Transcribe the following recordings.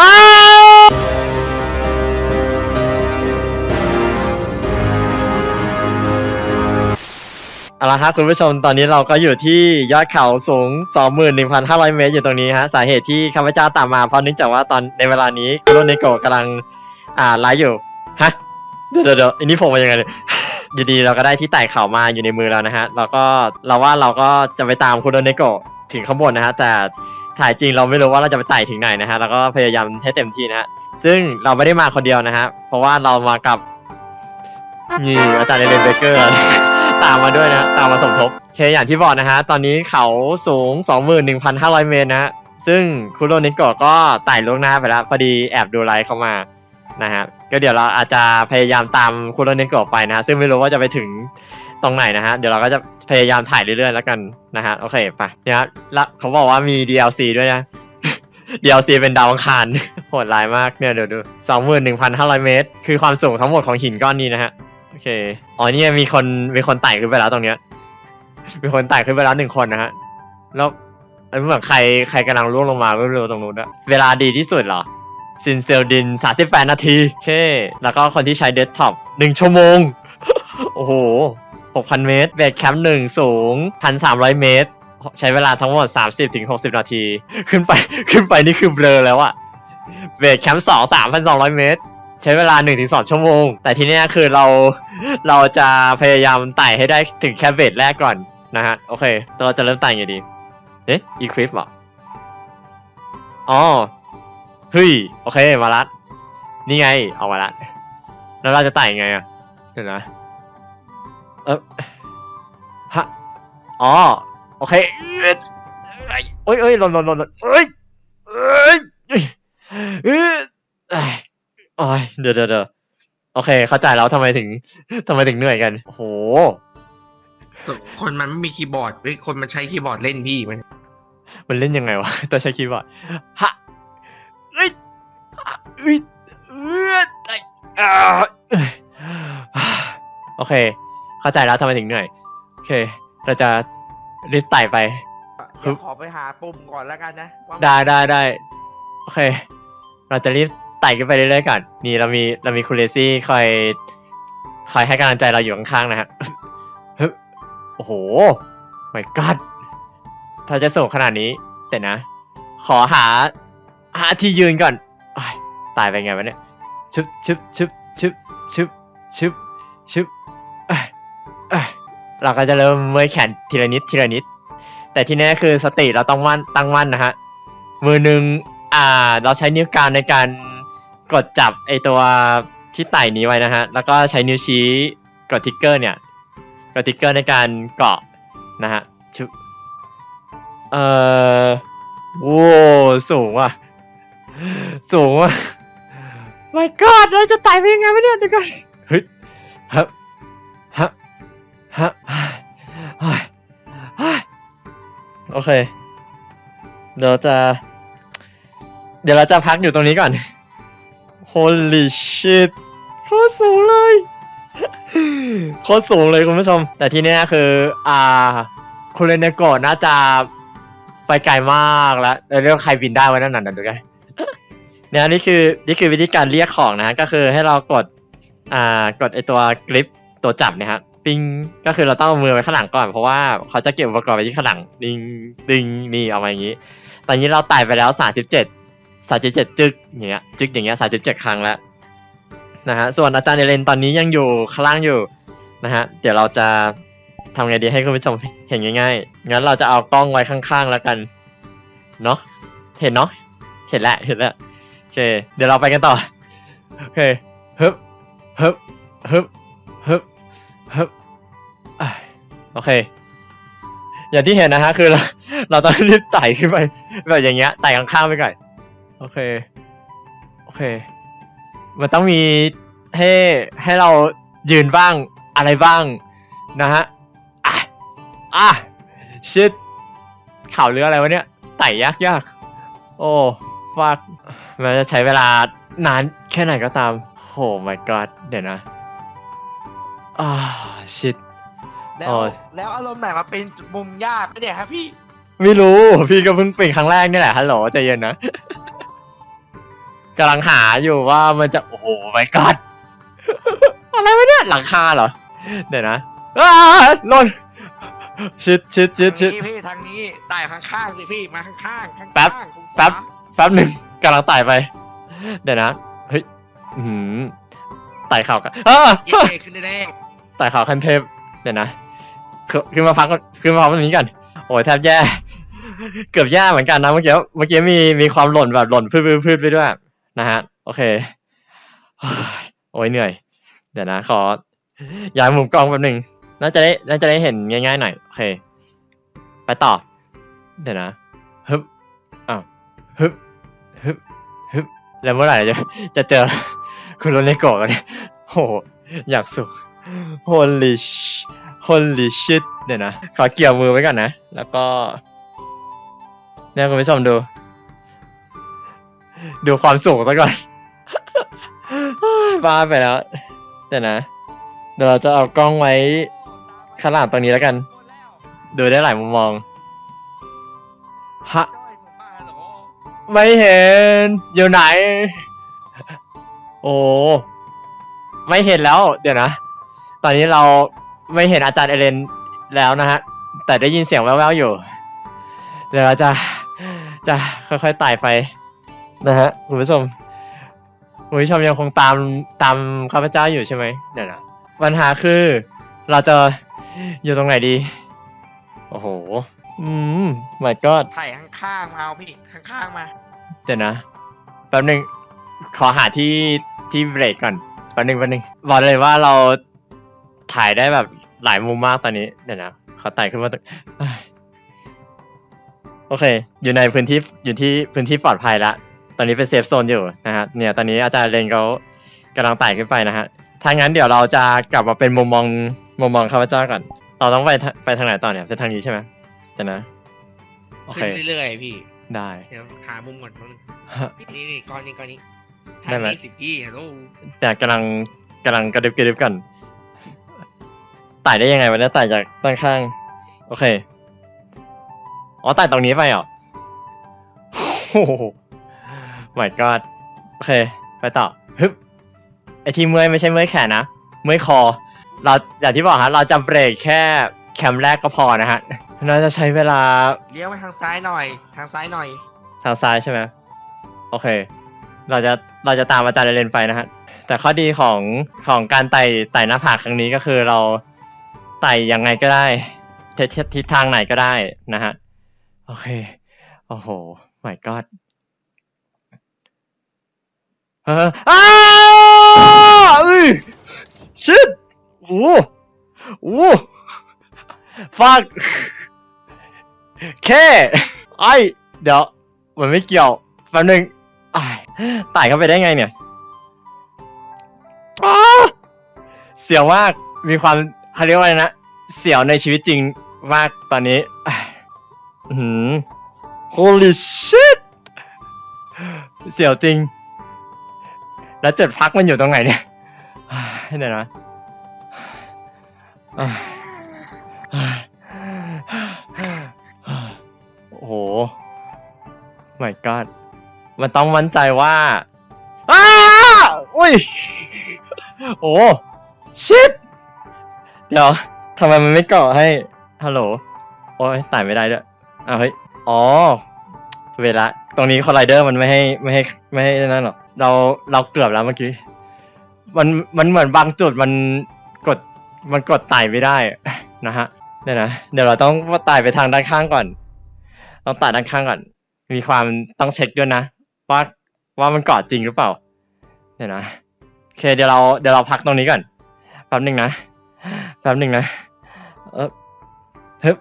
อ้าวเอาละครับคุณผู้ชมตอนนี้เราก็อยู่ที่ยอดเขาสูง 21,500 เมตรอยู่ตรงนี้ฮะสาเหตุที่ข้าพเจ้าตามมาเพราะเนื่องจากว่าตอนในเวลานี้คุโรเนโกะกำลังอ่าไลฟ์อยู่ฮะเดี๋ยวเดี๋ยวเดี๋ยวอันนี้ผมมายังไงเนี่ยอยู่ดีเราก็ได้ที่ไต่เขามาอยู่ในมือแล้วนะฮะเราก็เราว่าเราก็จะไปตามคุโรเนโกะถึงข้างบนนะฮะแต่ ถ่ายจริงเราไม่รู้ว่าเราจะไปไต่ถึงไหนนะฮะเราก็พยายามให้เต็มที่นะฮะซึ่งเราไม่ได้มาคนเดียวนะฮะเพราะว่าเรามากับนี่อาจารย์เอเลนเบเกอร์ตามมาด้วยนะตามมาสมทบเคอย่างที่บอกนะฮะตอนนี้เขาสูง 21,500 เมตรนะฮะซึ่งคุโรเนโกะก็ไต่ล่วงหน้าไปแล้วพอดีแอบดูไลฟ์เข้ามานะฮะก็เดี๋ยวเราอาจจะพยายามตามคุโรเนโกะไปนะฮะซึ่งไม่รู้ว่าจะไปถึงตรงไหนนะฮะเดี๋ยวเราก็จะ พยายามถ่ายเรื่อยๆแล้วกันนะฮะโอเคไปเนี่ยฮะแล้วเขาบอกว่ามี DLC ด้วยนะ DLC เป็นดาวอังคารโหดร้ายมากเนี่ยเดี๋ยวดู21,500เมตร คือความสูงทั้งหมดของหินก้อนนี้นะฮะโอเคอ๋อเนี่ยมีคนมีคนไต่ขึ้นไปแล้วตรงเนี้ยมีคนไต่ขึ้นไปแล้วหนึ่งคนนะฮะแล้วอันเหมือนใครใครกำลังล่วงลงมาไม่รู้ตรงนู้นอะเวลาดีที่สุดเหรอซินเซลดิน38นาที โอเค แล้วก็คนที่ใช้เดสก์ท็อป1ชั่วโมง โอ้โห 6,000 เมตร เบสแคมป์หนึ่งสูง 1,300 เมตร ใช้เวลาทั้งหมด 30ถึง60 นาที ขึ้นไปขึ้นไปนี่คือเบลอแล้วอะเบสแคมป์สอง3,200 เมตร ใช้เวลา1นถึงสชั่วโมง แต่ทีเนี้ยคือเราเราจะพยายามไต่ให้ได้ถึงแค่เบสแรกก่อนนะฮะ โอเคเราจะเริ่มไต่ไงดี เอ๊ะอีควิปเหรออ๋อเฮ้ยโอเคมาละนี่ไง เอามาละแล้วเราจะไต่ยังไงอะเดี๋ยวนะ เออฮะอ๋อโอเคเอ้ยเอ้ยเอ้ยหล่นหล่นหล่นหล่นเอ้ยเอ้ยเอ้ยเอ้ยเอ้ยโอ้ยเดี๋ยวเดี๋ยวเดี๋ยวโอเค เข้าใจแล้วทำไมถึงทำไมถึงเหนื่อยกันโอ้โหคนมันไม่มีคีย์บอร์ดเฮ้ยคนมันใช้คีย์บอร์ดเล่นพี่มันมันเล่นยังไงวะต้องใช้คีย์บอร์ดฮะเอ้ยฮะเอ้ยเอ้ยไอ้อ่าเอ้ยโอเค เข้าใจแล้วทำไมถึงเหนื่อย โอเค เราจะรีบไต่ไป เดี๋ยวขอไปหาปุ่มก่อนแล้วกันนะว่ามันได้ได้ได้โอเค เราจะรีบไต่ขึ้นไปเรื่อยๆก่อน นี่เรามีเรามีคุณเลซี่คอยคอยให้กำลังใจเราอยู่ข้างๆนะฮะฮึบโอ้โห my god ถ้าจะสูงขนาดนี้ แต่นะ ขอหา หาที่ยืนก่อนอ้ายตายไปไงวะเนี่ยชึบชึบชึบชึบชึบชึบชึบเอ้ยเอ้ย เราก็จะเริ่มเมื่อยแขนทีละนิดทีละนิด แต่ที่แน่คือสติเราต้องมั่นตั้งมั่นนะฮะมือหนึ่งอ่า เราใช้นิ้วกลางในการกดจับไอตัวที่ไต่นี้ไว้นะฮะ แล้วก็ใช้นิ้วชี้กดทิกเกอร์เนี่ย กดทิกเกอร์ในการเกาะนะฮะชุเอ่อโว้สูงว่ะ สูงว่ะ my god เราจะไต่ไปยังไงวะเนี่ยเดี๋ยวก่อนเฮ้ยฮับฮับ ฮับเฮ้ยเฮ้ยโอเค เดี๋ยวจะ เดี๋ยวเราจะพักอยู่ตรงนี้ก่อน Holy shit โคตรสูงเลยโคตรสูงเลยคุณผู้ชม แต่ที่นี้คือ อ่าคุณเลนเนโกะน่าจะไปไกลมากแล้วแล้วเรื่องใครบินได้ไว้นั่นน่ะดูกันเนี่ยนี่คือนี่คือวิธีการเรียกของนะฮะก็คือให้เรากด อ่ากดไอตัวกริปตัวจับเนี่ยฮะ ปิ้งก็คือเราต้องเอามือไว้ข้างหลังก่อนเพราะว่าเขาจะเก็บอุปกรณ์ไว้ที่ข้างหลังดิงดิงนี่เอามาอย่างนี้ตอนนี้เราไต่ไปแล้วสามสิบเจ็ดสามสิบเจ็ดจึกอย่างเงี้ยจึกอย่างเงี้ยสามสิบเจ็ดครั้งแล้วนะฮะส่วนอาจารย์เอเลนตอนนี้ยังอยู่ข้างล่างอยู่นะฮะเดี๋ยวเราจะทำไงดีให้คุณผู้ชมเห็นง่ายๆงั้นเราจะเอากล้องไว้ข้างๆแล้วกันเนาะเห็นเนาะเห็นแล้วเห็นแล้วโอเค เดี๋ยวเราไปกันต่อโอเคฮึบฮึบฮึบฮึบ โอเค อย่างที่เห็นนะฮะคือเราเราต้องรีบไต่ขึ้นไปแบบอย่างเงี้ยไต่ข้างๆไปก่อนโอเค โอเค มันต้องมีให้ให้เรายืนบ้างอะไรบ้างนะฮะอะอะชิดข่าวเรืออะไรวะเนี่ยไต่ยากยากโอ้ฟากมันจะใช้เวลานานแค่ไหนก็ตามโอ้ my god เดี๋ยวนะอ่าชิด แล้วโอ้ยแล้วอารมณ์ไหนมาเป็นมุมยากเนี่ยครับพี่ ไม่รู้ พี่ก็เพิ่งเป็นครั้งแรกนี่แหละฮัลโหลใจเย็นนะกำลังหาอยู่ว่ามันจะ โอ้โหไม่กัดอะไรวะเนี่ยหลังคาเหรอ เดี๋ยวนะอ้าหล่นชิดชิดชิดชิดทางนี้พี่ทางนี้ไต่ข้างๆสิพี่มาข้างๆข้างๆแป๊บข้างๆแป๊บแป๊บหนึ่งกำลังไต่ไป เดี๋ยวนะเฮ้ยอื้อหือไต่เขากันอ้าเย้ขึ้นได้แน่ไต่เขาคันเทพ เดี๋ยวนะขึ้นมาพักก่อนขึ้นมาพักตรงนี้กันโอ้ยแทบแย่ เกือบแย่เหมือนกันนะเมื่อกี้เมื่อกี้มีมีความหล่นแบบหล่นพืดพืดไปด้วยนะฮะ โอเคโอ้ยเหนื่อย เดี๋ยวนะ ขอย้ายมุมกล้องแป๊บหนึ่งน่าจะได้น่าจะได้เห็นง่ายๆหน่อยโอเค ไปต่อ เดี๋ยวนะฮึบอ้าวฮึบฮึบฮึบแล้วเมื่อไหร่จะจะเจอคุณโรเนโกะกันเลยโหอยากสุด holy sh- holy shit เดี๋ยวนะขอเกี่ยวมือไว้ก่อนนะ แล้วก็ เนี่ยคุณผู้ชมดู ดูความสูงซะก่อนบ้าไปแล้ว เดี๋ยวนะ เดี๋ยวเราจะเอากล้องไว้ข้างหลังตรงนี้แล้วกัน ดูได้หลายมุมมอง ฮะ ไม่เห็น อยู่ไหน โอ้ ไม่เห็นแล้ว เดี๋ยวนะ ตอนนี้เราไม่เห็นอาจารย์เอเลนแล้วนะฮะ แต่ได้ยินเสียงแว่วๆอยู่ เดี๋ยวเราจะจะค่อยๆไต่ไปนะฮะคุณผู้ชมคุณผู้ชมยังคงตามตามข้าพเจ้าอยู่ใช่ไหมเดี๋ยวนะปัญหาคือเราจะอยู่ตรงไหนดี โอ้โห อืม my god ไต่ข้างๆมาเอาพี่ข้างๆมา เดี๋ยวนะแป๊บหนึงขอหาที่ที่เบรกก่อนแป๊บหนึงแป๊บหนึงบอกเลยว่าเรา ถ่ายได้แบบหลายมุมมากตอนนี้เดี๋ยวนะขอไต่ขึ้นมาตรงเอ้ยโอเค อยู่ในพื้นที่อยู่ที่พื้นที่ปลอดภัยละตอนนี้เป็นเซฟโซนอยู่นะฮะเนี่ยตอนนี้อาจารย์เรนเขากำลังไต่ขึ้นไปนะฮะถ้างั้นเดี๋ยวเราจะกลับมาเป็นมุมมองมุมมองข้าพเจ้าก่อนเราต้องไปทางไปทางไหนต่อเนี่ยเป็นทางนี้ใช่ไหมเดี๋ยวนะโอเคขึ้นเรื่อยๆพี่ได้เดี๋ยวหามุมก่อนแป๊บนึงนี่นี่ก้อนนี้ก้อนนี้ได้ไหมทางนี้สิพี่ฮัลโหลแต่กำลังกำลังกระดึบกระดึบกัน ไต่ได้ยังไงวะเนี่ยไต่จากด้านข้าง โอเค อ๋อไต่ตรงนี้ไปเหรอโอ้โห my god โอเค ไปต่อฮึบไอที่เมื่อยไม่ใช่เมื่อยแขนนะ เมื่อยคอ เราอย่างที่บอกฮะ เราจะเบรกแค่แคมแรกก็พอนะฮะน่าจะใช้เวลา เลี้ยวไปทางซ้ายหน่อย ทางซ้ายหน่อย ทางซ้ายใช่ไหมโอเค เราจะ เราจะตามอาจารย์เรนไปนะฮะ แต่ข้อดีของของการไต่ไต่หน้าผาครั้งนี้ก็คือเรา ไต่ยังไงก็ได้ทิศทิศทิศทางไหนก็ได้นะฮะ โอเค โอ้โห my god เอออ้าเอ้ยชิดโอ้โอ้ฟักแค่ไอเดี๋ยว มันไม่เกี่ยวแป๊บนึงไอ้ายไต่เข้าไปได้ไงเนี่ยอ้าเสียวมาก มีความ เขาเรียกว่าอะไรนะ เสียวในชีวิตจริงมากตอนนี้เออหือ holy shit เสียวจริง แล้วจุดพักมันอยู่ตรงไหนเนี่ยอ้เดี๋ยวนะอ้ายอ้ายโอ้โห my god มันต้องมั่นใจว่าอ้าอุ้ย โอ้ shit เดี๋ยวทำไมมันไม่เกาะให้ฮัลโหลโอ้ยตายไม่ได้ด้วยอ้าวเฮ้ยอ๋อ เวลา ตรงนี้คอลไลเดอร์มันไม่ให้ไม่ให้ไม่ให้นั่นหรอกเราเราเกือบแล้วเมื่อกี้ มันมันเหมือนบางจุดมันกดมันกดไต่ไม่ได้นะฮะเดี๋ยวนะเดี๋ยวเราต้องไต่ไปทางด้านข้างก่อน ต้องไต่ด้านข้างก่อน มีความต้องเช็คด้วยนะว่าว่ามันเกาะจริงหรือเปล่า เดี๋ยวนะโอเคเดี๋ยวเราเดี๋ยวเราพักตรงนี้ก่อนแป๊บหนึ่งนะ แป๊บหนึ่งนะ เออฮึบ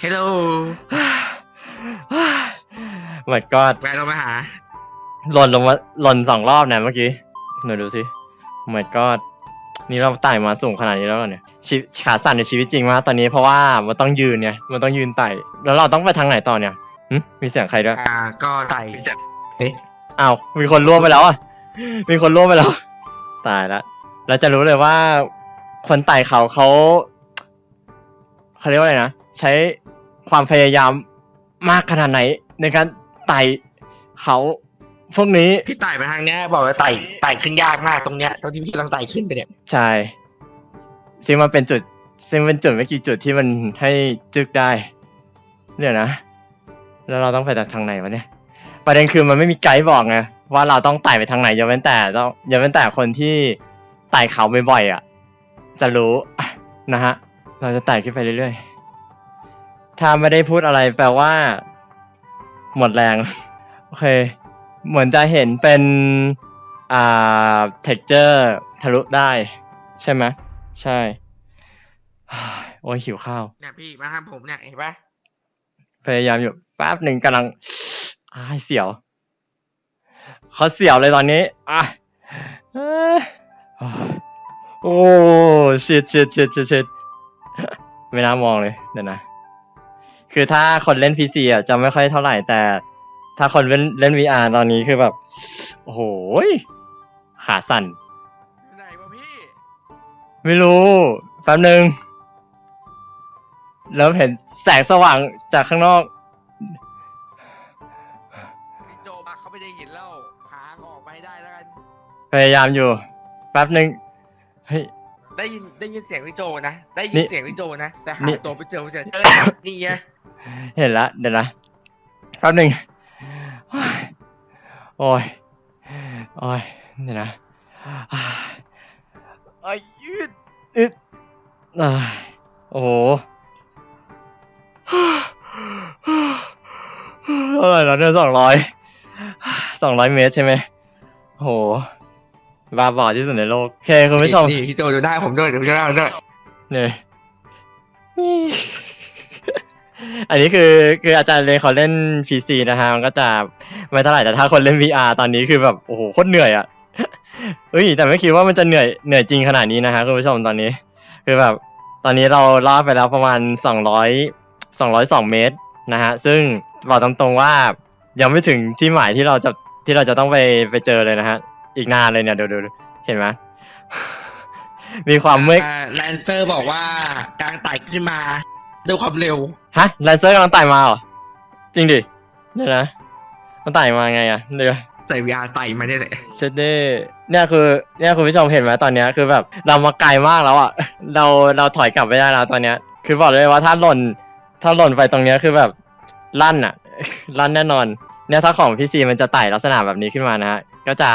ฮัลโหล my god แวะลงมาหา หล่นลงมาหล่นสองรอบนะเมื่อกี้หนูดูสิ my god นี่เราไต่มาสูงขนาดนี้แล้วเหรอเนี่ยชีขาสั่นในชีวิตจริงมากตอนนี้เพราะว่ามันต้องยืนเนี่ยมันต้องยืนไต่ แล้วเราต้องไปทางไหนต่อเนี่ยหึมีเสียงใครด้วยอ่า ก็ไต่เอ๊ะอ้าวมีคนร่วมไปแล้วอะมีคนร่วมไปแล้ว ตายละ เราจะรู้เลยว่าคนไต่เขาเขาเขาเรียกว่าอะไรนะใช้ความพยายามมากขนาดไหน ในการไต่เขาพวกนี้พี่ไต่มาทางเนี้ย บอกว่าไต่ไต่ขึ้นยากมากตรงเนี้ยตรงที่พี่กำลังไต่ขึ้นไปเนี่ยใช่ซึ่งมันเป็นจุด ซึ่งเป็นจุดไม่กี่จุดที่มันให้จึกได้เนี่ยนะแล้วเราต้องไปจากทางไหนวะเนี่ย ประเด็นคือมันไม่มีไกด์บอกไงว่าเราต้องไต่ไปทางไหนยกเว้นแต่ต้องยกเว้นแต่คนที่ ไต่เขาบ่อยๆอะ จะรู้อะนะฮะ เราจะไต่ขึ้นไปเรื่อยๆ ถ้าไม่ได้พูดอะไรแปลว่า หมดแรง โอเค เหมือนจะเห็นเป็น อ่า texture ทะลุได้ ใช่ไหมใช่ โอ้ยหิวข้าว เนี่ยพี่มาทางผมเนี่ยเห็นปะพยายามอยู่แป๊บหนึ่งกำลังอ้ายเสียวเขาเสียวเลยตอนนี้อะ เอ้ยโอ้ชิดชิดชิดชิดชิดไม่น่ามองเลยเดี๋ยวนะ คือถ้าคนเล่น PC อะจะไม่ค่อยเท่าไหร่แต่ ถ้าคนเล่นเล่น VR ตอนนี้คือแบบ โอ้โหยขาสั่น ไหนวะพี่ ไม่รู้แป๊บหนึ่งแล้วเห็นแสงสว่างจากข้างนอก พี่โจมาเขาไม่ได้เห็นแล้วหาออกไปให้ได้แล้วกัน พยายามอยู่ แป๊บหนึ่งเฮ้ย ได้ยินได้ยินเสียงพี่โจนะ ได้ยินี่นเสียงพี่โจนะ แต่หานี่ ตัวไม่เจอไม่เจอเจอนี่ไงเห็นละเดี๋ยวนะแป๊บหนึ่งโอ้ยโอ้ยเดี๋ยวนะไอ้ยยืดอึดอ่าโอ้โหเท่าไหร่แล้วเนี่ยสองร้อยสองร้อยเมตรใช่ไหมโอ้โห บ้าบอที่สุดในโลกโอเคคุณผู้ชมนี่พี่โจดูหน้าผมด้วยดูหน้าผมด้วยเนี่ยอันนี้คือคืออาจารย์เลยเขาเล่น PC นะฮะมันก็จะไม่เท่าไหร่แต่ถ้าคนเล่น VR ตอนนี้คือแบบโอ้โหโคตรเหนื่อยอะเฮ้ยแต่ไม่คิดว่ามันจะเหนื่อยเหนื่อยจริงขนาดนี้นะฮะคุณผู้ชมตอนนี้ คือแบบ ตอนนี้เราล่าไปแล้วประมาณสองร้อยสองร้อยสองเมตรนะฮะซึ่งบอกตรงๆว่ายังไม่ถึงที่หมายที่เราจะที่เราจะต้องไปไปเจอเลยนะฮะ อีกนานเลยเนี่ยดูดูดูเห็นไหมมีความเมื่อยแลนเซอร์บอกว่าการไต่ขึ้นมาด้วยความเร็ว ฮะแลนเซอร์กำลังไต่มาเหรอ จริงดิเดี๋ยวนะมันไต่มาไงอะเดี๋ยวใส่วิอาไต่มาได้เลยเชดเด้เนี่ยคือเนี่ยคุณผู้ชมเห็นไหมตอนเนี้ยคือแบบเรามาไกลมากแล้วอะเราเราถอยกลับไม่ได้แล้วตอนเนี้ย คือบอกเลยว่าถ้าหล่น ถ้าหล่นไปตรงเนี้ยคือแบบลั่นอะลั่นแน่นอน เนี่ยถ้าของพี่ซีมันจะไต่ลักษณะแบบนี้ขึ้นมานะฮะก็จะ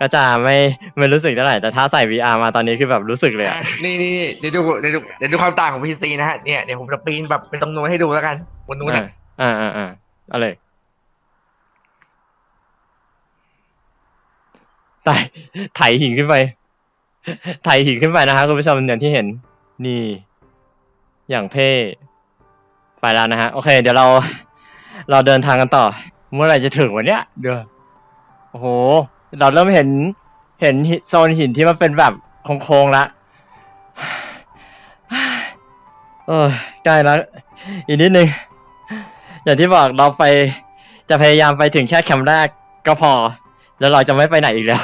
ก็จะไม่ไม่รู้สึกเท่าไหร่แต่ถ้าใส่ VR มาตอนนี้คือแบบรู้สึกเลยอะอะ นี่นี่นี่เดี๋ยวดูเดี๋ยวดูเดี๋ยวดูความต่างของพีซีนะฮะเนี่ยเดี๋ยวผมจะปีนแบบเป็นตรงนู้นให้ดูแล้วกันบนนู้นอ่านะอ่าอ่าอ่าเอะไรไต่ไถหินขึ้นไปไถหินขึ้นไปนะฮะคุณผู้ชมอย่างที่เห็น นี่ อย่างเท่ไปแล้วนะฮะ โอเค เดี๋ยวเรา เราเดินทางกันต่อ เมื่อไหร่จะถึงวันเนี้ย เดี๋ยวโอ้โห เราเริ่มเห็นเห็นโซนหินที่มันเป็นแบบโค้งๆละเออใกล้แล้วอีกนิดนึง อย่างที่บอกเราไปจะพยายามไปถึงแค่แคมป์แรกก็พอ แล้วเราจะไม่ไปไหนอีกแล้ว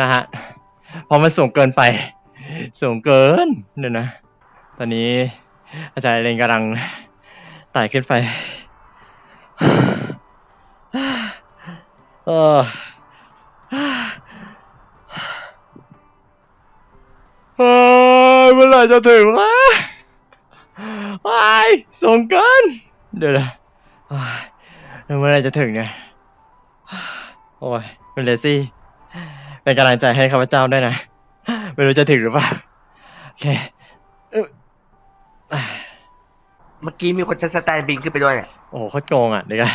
นะฮะเพราะมันสูงเกินไป สูงเกินเดี๋ยวนะ ตอนนี้อาจารย์เรนกำลังไต่ขึ้นไปเออ ไหร่จะถึงวะวายสูงเกิน เดี๋ยวนะว้ายแล้วเมื่อไหรจะถึงเนี่ย โอ้ยคุณเลซี่ เป็นกำลังใจให้ข้าพเจ้าด้วยนะ ไม่รู้จะถึงหรือเปล่า โอเคเอ้ยอะเมื่อกี้มีคนใช้สแตนบินขึ้นไปด้วยเนี่ยโอ้โหโคตรโกงอะเดี๋ยวกัน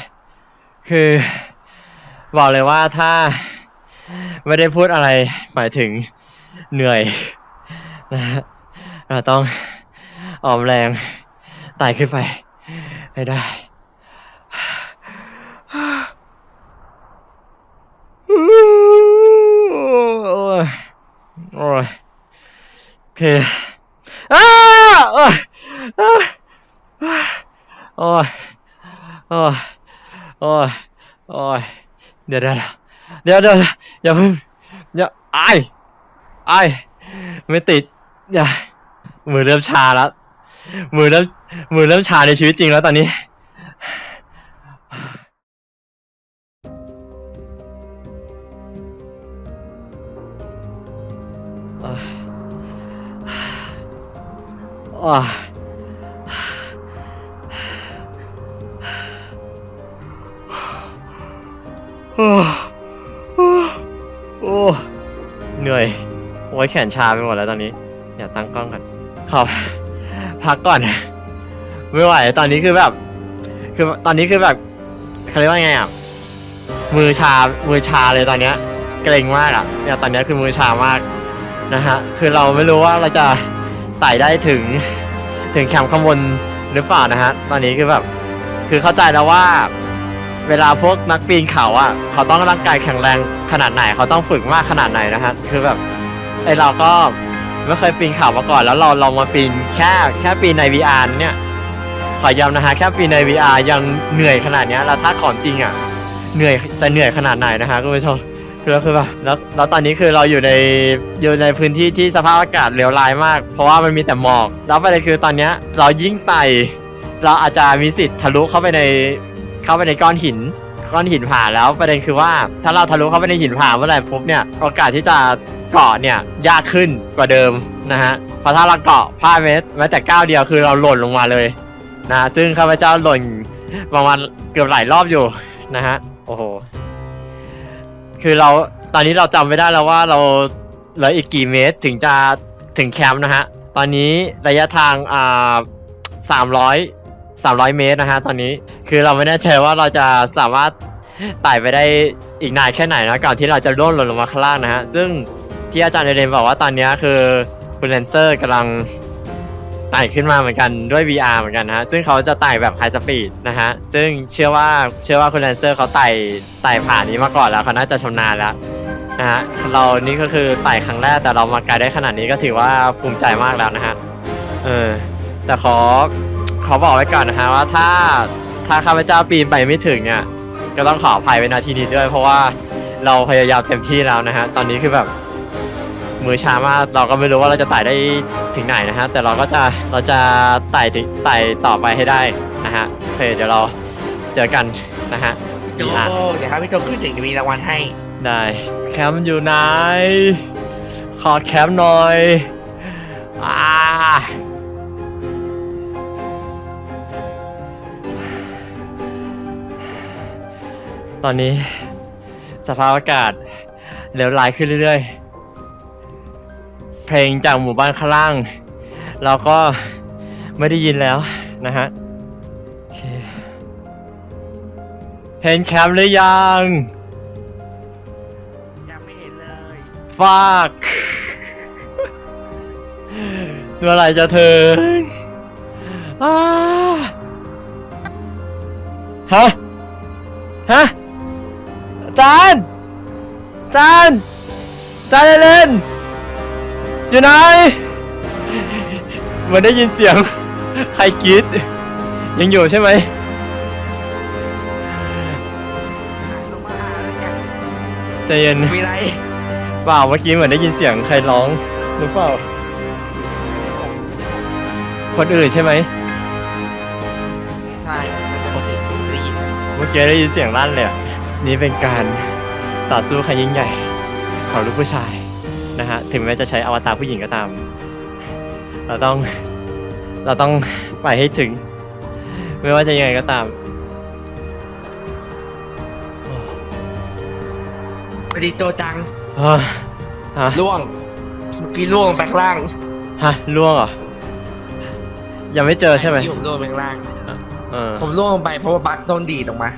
คือ บอกเลยว่าถ้าไม่ได้พูดอะไรหมายถึงเหนื่อยนะฮะ เราต้องออมแรงไต่ขึ้นไป ให้ได้โอ้ยโอ้ยโอเคอ้าโอ้ยโอ้ยโอ้ยโอ้ยโอ้ยเดี๋ยวเดี๋ยวเดี๋ยวเดี๋ยวอย่าเพิ่งอย่าไอายอายไม่ติดอย่า มือเริ่มชาแล้ว มือเริ่ม มือเริ่มชาในชีวิตจริงแล้วตอนนี้ ว้าโอ้โอ้เหนื่อย โอ้ยแขนชาไปหมดแล้วตอนนี้ อย่าตั้งกล้องกัน ขอพักก่อนไม่ไหวตอนนี้คือแบบ คือตอนนี้คือแบบเขาเรียกว่าไงอะมือชา มือชาเลยตอนเนี้ย เกรงมากอะเนี่ยตอนเนี้ยคือมือชามากนะฮะคือเราไม่รู้ว่าเราจะไต่ได้ถึงถึงแคมป์ข้างบนหรือเปล่านะฮะตอนนี้คือแบบคือเข้าใจแล้วว่าเวลาพวกนักปีนเขาอะ เขาต้องร่างกายแข็งแรงขนาดไหน เขาต้องฝึกมากขนาดไหนนะฮะคือแบบไอเราก็ ไม่เคยปีนเขามาก่อนแล้วเราลองมาปีนแค่แค่ปีนใน VR เนี่ยขอย้ำนะฮะแค่ปีนใน VR ยังเหนื่อยขนาดเนี้ยแล้วถ้าของจริงอะเหนื่อยจะเหนื่อยขนาดไหนนะฮะคุณผู้ชมคือคือแบบแล้วแล้วตอนนี้คือเราอยู่ในอยู่ในพื้นที่ที่สภาพอากาศเลวร้ายมาก เพราะว่ามันมีแต่หมอก แล้วประเด็นคือตอนเนี้ยเรายิ่งไต่เราอาจจะมีสิทธิ์ทะลุเข้าไปในเข้าไปในก้อนหินก้อนหินผ่าแล้วประเด็นคือว่าถ้าเราทะลุเข้าไปในหินผ่าเมื่อไหร่ปุ๊บเนี่ยโอกาสที่จะ เกาะเนี่ยยากขึ้นกว่าเดิมนะฮะเพราะถ้าเราเกาะพลาดเมตรแม้แต่ก้าวเดียวคือเราหล่นลงมาเลยนะซึ่งข้าพเจ้าหล่นประมาณเกือบหลายรอบอยู่นะฮะโอ้โหคือเราตอนนี้เราจำไม่ได้แล้วว่าเราเหลืออีกกี่เมตรถึงจะถึงแคมป์นะฮะตอนนี้ระยะทางอ่าสามร้อยสามร้อยเมตรนะฮะตอนนี้คือเราไม่แน่ใจว่าเราจะสามารถไต่ไปได้อีกนานแค่ไหนนะก่อนที่เราจะร่วงหล่นลงมาข้างล่างนะฮะซึ่ง ที่อาจารย์เดเรนบอกว่าตอนนี้คือคุณเลนเซอร์กำลังไต่ขึ้นมาเหมือนกันด้วย VR เหมือนกันนะฮะ ซึ่งเขาจะไต่แบบไฮสปีดนะฮะ ซึ่งเชื่อว่าเชื่อว่าคุณเลนเซอร์เขาไต่ไต่ผ่านนี้มาก่อนแล้วเขาน่าจะชำนาญแล้วนะฮะ เรานี่ก็คือไต่ครั้งแรกแต่เรามาไกลได้ขนาดนี้ก็ถือว่าภูมิใจมากแล้วนะฮะ เออ แต่ขอขอบอกไว้ก่อนนะฮะว่าถ้าถ้าข้าพเจ้าปีนไปไม่ถึงเนี่ยก็ต้องขออภัยไว้นาทีนี้ด้วย เพราะว่าเราพยายามเต็มที่แล้วนะฮะ ตอนนี้คือแบบ มือช้ามากเราก็ไม่รู้ว่าเราจะไต่ได้ถึงไหนนะฮะ แต่เราก็จะเราจะไต่ถึงไต่ต่อไปให้ได้นะฮะโอเคเดี๋ยวเราเจอกันนะฮะพี่โจมีอะเดี๋ยวครับพี่โจขึ้นถึงจะมีรางวัลให้ ได้แคมป์อยู่ไหนขอแคมป์หน่อยอ่าตอนนี้สภาพอากาศเลวร้ายขึ้นเรื่อยๆ เพลงจากหมู่บ้านข้างล่าง เราก็ไม่ได้ยินแล้วนะฮะโอเคเห็นแคมป์หรือยัง ยังไม่เห็นเลยฟากเมื่อไหร่จะถึงอ้าฮะ ฮะอาจานอาจานอาจานเล่นๆ อยู่ไหนเหมือนได้ยินเสียง ใครกรีดยังอยู่ใช่ไหมลงมาหาแล้วเนี่ยใจเย็นมีอะไรเปล่าเมื่อกี้เหมือนได้ยินเสียงใครร้องหรือเปล่า คนอื่นใช่ไหมใช่เป็นคนอื่นได้ยินเมื่อกี้ได้ยินเสียงลั่นเลยอะนี่เป็นการต่อสู้ครั้งยิ่งใหญ่ของลูกผู้ชาย นะฮะถึงแม้จะใช้อวตารผู้หญิงก็ตาม เราต้องเราต้องไปให้ถึง ไม่ว่าจะยังไงก็ตามสวัสดีโจจังเฮ้ยฮะล่วงเมื่อกี้ล่วงลงไปข้างล่างฮะล่วงเหรอ ยังไม่เจอใช่ไหมที่ผมล่วงไปข้างล่าง เออผมล่วงลงไปเพราะว่าบัคโดนดีดออกมา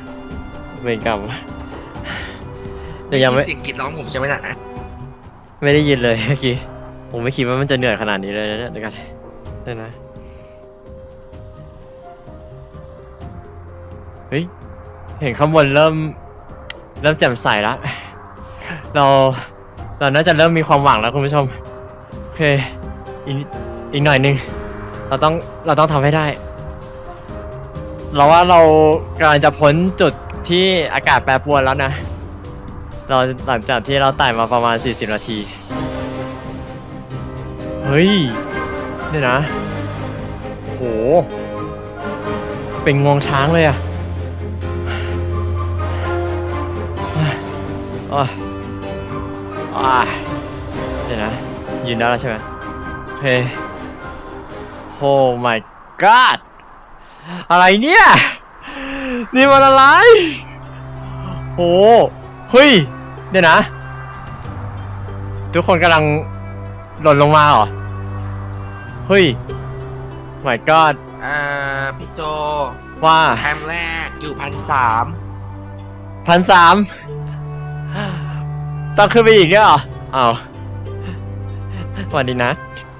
เวรกรรมแต่ยังไม่ เสียงกรีดร้องผมใช่ไหมน่ะ ไม่ได้ยินเลยเมื่อกี้ ผมไม่คิดว่ามันจะเหนื่อยขนาดนี้เลยนะเนี่ยเดี๋ยวกันเดี๋ยวนะ เฮ้ย เห็นข้างบนเริ่ม เริ่มแจ่มใสแล้ว เราเราน่าจะเริ่มมีความหวังแล้วคุณผู้ชม โอเค อีกอีกหน่อยหนึง เราต้องเราต้องทำให้ได้ เราว่าเรากำลังจะพ้นจุดที่อากาศแปรปรวนแล้วนะ เราหลังจากที่เราไต่มาประมาณ 40 นาที เฮ้ย เนี่ยนะ โห เป็นงวงช้างเลยอะอะอะเดี๋ยวนะ ยืนได้แล้วใช่ไหมโอเคโอ้ my god อะไรเนี่ย นี่มันอะไรโอ้เฮ้ย เดี๋ยวนะ ทุกคนกำลังหล่นลงมาเหรอ เฮ้ย my god อ่าพี่โจว่าแคมแรกอยู่พันสามพันสามต้องขึ้นไปอีกเนี่ยเหรออ้าวสวัสดีนะ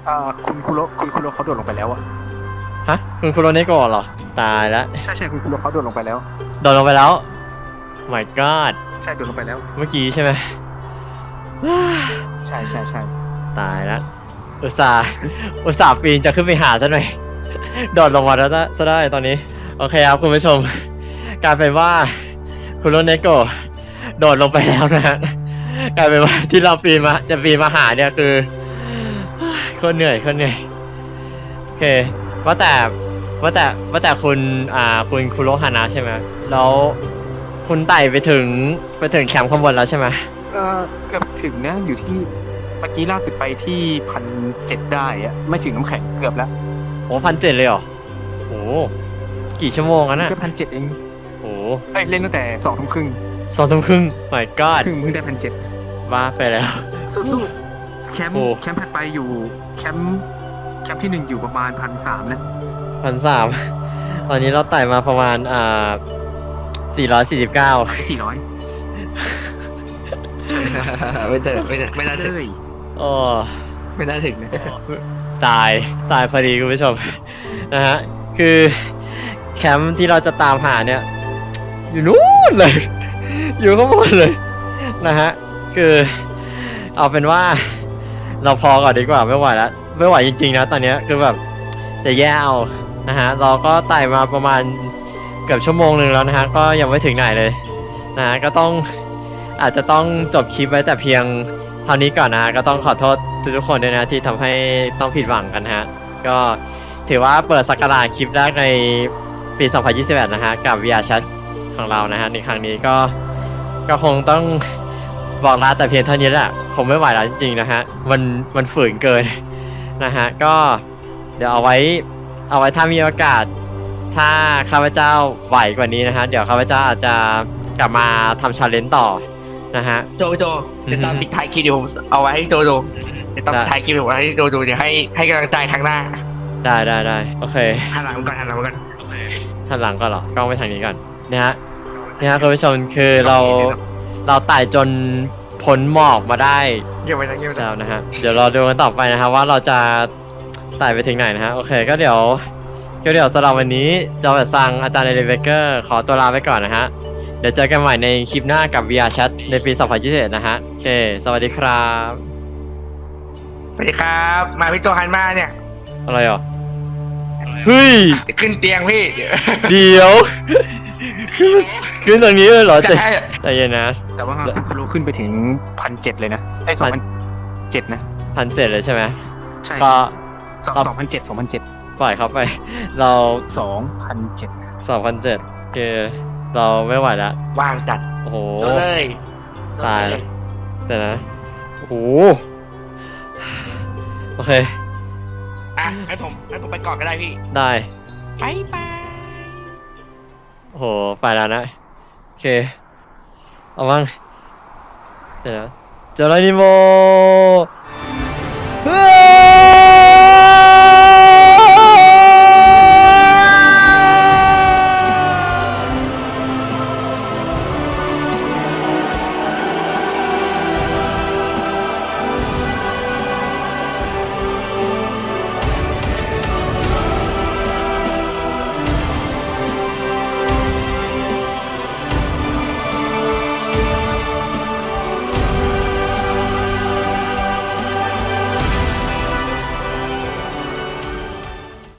อ่าคุณคุโรคุณคุโรเขาโดดลงไปแล้วอะฮะ คุณคุโรเนโกะเหรอ ตายแล้ว ใช่ใช่คุณคุโรเขาโดดลงไปแล้ว โดนลงไปแล้ว my god ใช่โดดลงไปแล้ว เมื่อกี้ใช่ไหม ใช่ใช่ใช่ตายแล้วอุตส่าห์อุตส่าห์ปีนจะขึ้นไปหาซะหน่อย โดดลงมาแล้วซะได้ตอนนี้ โอเคครับคุณผู้ชม กลายเป็นว่าคุณโรเนโกะโดดลงไปแล้วนะฮะกลายเป็นว่าที่เราปีนมาจะปีนมาหาเนี่ยคือโคตรเหนื่อยโคตรเหนื่อยโอเคว่าแต่ว่าแต่ว่าแต่คุณอ่าคุณคุโรฮานะใช่ไหมแล้ว คุณไต่ไปถึงไปถึงแคมป์ข้างบนแล้วใช่ไหมเออเกือบถึงนะอยู่ที่เมื่อกี้ล่าสุดไปที่พันเจ็ดได้อะไม่ถึงน้ำแข็งเกือบแล้วโอ้พันเจ็ดเลยเหรอโอ้กี่ชั่วโมงอะน่ะแค่พันเจ็ดเองโอ้เอ้ยเล่นตั้งแต่สองทุ่มครึ่งสองทุ่มครึ่ง my god ครึ่งเพิ่งได้พันเจ็ดว่าไปแล้วสู้ๆแคมป์โอ้แคมป์ถัดไปอยู่แคมป์แคมป์ที่หนึ่งอยู่ประมาณพันสามนะพันสามตอนนี้เราไต่มาประมาณอ่า สี่ร้อยสี่สิบเก้าสี่ร้อยไม่เจอไม่เจอไม่น่าเลถึงยโอ้ไม่น่าถึงนะตายตายพอดีคุณผู้ชม นะฮะ คือแคมป์ที่เราจะตามหาเนี่ย อยู่นู้นเลย อยู่ข้างบนเลย นะฮะ คือเอาเป็นว่า เราพอก่อนดีกว่าไม่ไหวแล้วไม่ไหวจริงๆนะตอนเนี้ยคือแบบจะแย่เอานะฮะ เราก็ไต่มาประมาณ เกือบชั่วโมงหนึ่งแล้วนะฮะก็ยังไม่ถึงไหนเลยนะฮะก็ต้องอาจจะต้องจบคลิปไว้แต่เพียงเท่านี้ก่อนนะฮะก็ต้องขอโทษทุกๆคนด้วยนะที่ทำให้ต้องผิดหวังกันฮะก็ถือว่าเปิดสักราชคลิปแรกในปี 2021 นะฮะกับ VR Chat ของเรานะฮะในครั้งนี้ก็ก็คงต้องบอกลาแต่เพียงเท่านี้แหละคงไม่ไหวแล้วจริงๆนะฮะมันมันฝืนเกินนะฮะก็เดี๋ยวเอาไว้เอาไว้ถ้ามีโอกาส ถ้าข้าพเจ้าไหวกว่านี้นะฮะ เดี๋ยวข้าพเจ้าอาจจะกลับมาทำชาเลนจ์ต่อนะฮะ โจโจเดี๋ยวตอนปิดท้ายคลิปเดี๋ยวผมเอาไว้ให้โจดูเดี๋ยวตอนปิดท้ายคลิปผมเอาให้โจดูเดี๋ยวให้ให้กำลังใจครั้งหน้าได้ได้ได้โอเคหันหลังก่อนหันหลังก่อนท่านหลังก็เหรอกล้องไปทางนี้ก่อนนะฮะนะฮะคุณผู้ชมคือเราเราไต่จนพ้นหมอกมาได้เงียบไปนะเงียบไปนะแล้วนะฮะเดี๋ยวเราดูกันต่อไปนะครับว่าเราจะไต่ไปถึงไหนนะฮะโอเค ก็เดี๋ยว ก็เดี๋ยวสำหรับวันนี้จอแบบซังอาจารย์เอเลเวเกอร์ขอตัวลาไปก่อนนะฮะ เดี๋ยวเจอกันใหม่ในคลิปหน้ากับ VR Chat ในปี 2021 นะฮะโอเค สวัสดีครับ สวัสดีครับ มาพี่โจหันมาเนี่ย อะไรอะเฮ้ย จะขึ้นเตียงพี่เดี๋ยวเดี๋ยว ขึ้นขึ้นตรงนี้เลยเหรอจะใจให้ใจเย็นนะ แต่ว่าคุณคุโรขึ้นไปถึงพันเจ็ดเลยนะไอ้สองพันเจ็ดนะ พันเจ็ดเลยใช่ไหมใช่ก็ สองสองพันเจ็ดสองพันเจ็ด ปล่อยเขาไป เราสองพันเจ็ดสองพันเจ็ดคือเราไม่ไหวแล้วว่างจัดโอ้โห โดนเลยตายแล้วแต่นะ โอ้โห โอเค อะให้ผมให้ผมไปก่อนก็ได้พี่ได้บายบายโอ้โห ไปแล้วนะ โอเค เอาบ้างเดี๋ยวนะเจอแล้วนิโมเฮ้